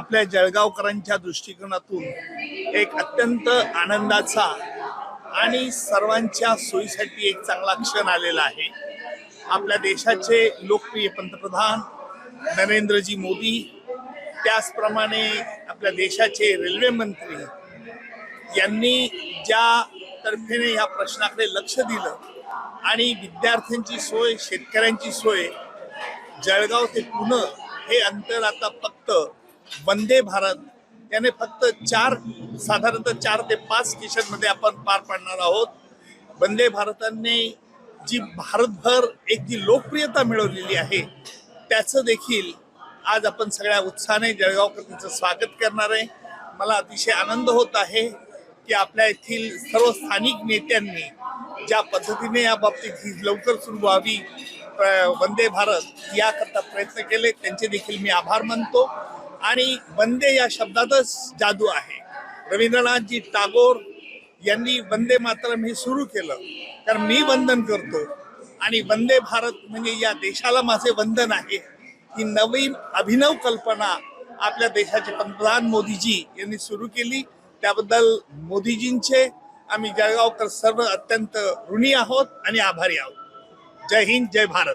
आपल्या जळगावकरांच्या दृष्टिकोनातून एक अत्यंत आनंदाचा आणि सर्वांच्या सोयीसाठी एक चांगला क्षण आलेला आहे. आपल्या देशाचे लोकप्रिय पंतप्रधान नरेंद्रजी मोदी त्याचप्रमाणे आपल्या देशाचे रेल्वे मंत्री यांनी ज्या तर्फेने ह्या प्रश्नाकडे लक्ष दिलं आणि विद्यार्थ्यांची सोय शेतकऱ्यांची सोय जळगाव ते पुणे हे अंतर आता फक्त वंदे भारत याने फक्त चार साधारणतः चार ते पाच स्टेशनमध्ये आपण पार पाडणार आहोत. वंदे भारताने जी भारतभर एक जी लोकप्रियता मिळवलेली आहे त्याचं देखील आज आपण सगळ्या उत्साहाने जळगावकर त्याचं स्वागत करणार आहे. मला अतिशय आनंद होत आहे की आपल्या येथील सर्व स्थानिक नेत्यांनी ज्या पद्धतीने या बाबतीत ही लवकर सुरू व्हावी वंदे भारत याकरता प्रयत्न केले त्यांचे देखील मी आभार मानतो. आणि वंदे या शब्दातच जादू आहे. रवींद्रनाथजी टागोर यांनी वंदे मातरम हे सुरू केलं. तर मी वंदन करतो. आणि वंदे भारत म्हणजे या देशाला माझे वंदन आहे. ही नवीन अभिनव कल्पना आपल्या देशाचे पंतप्रधान मोदीजी यांनी सुरू केली. त्याबद्दल मोदीजींचे आम्ही जळगावकर सर्व अत्यंत ऋणी आहोत आणि आभारी आहोत. जय हिंद जय भारत.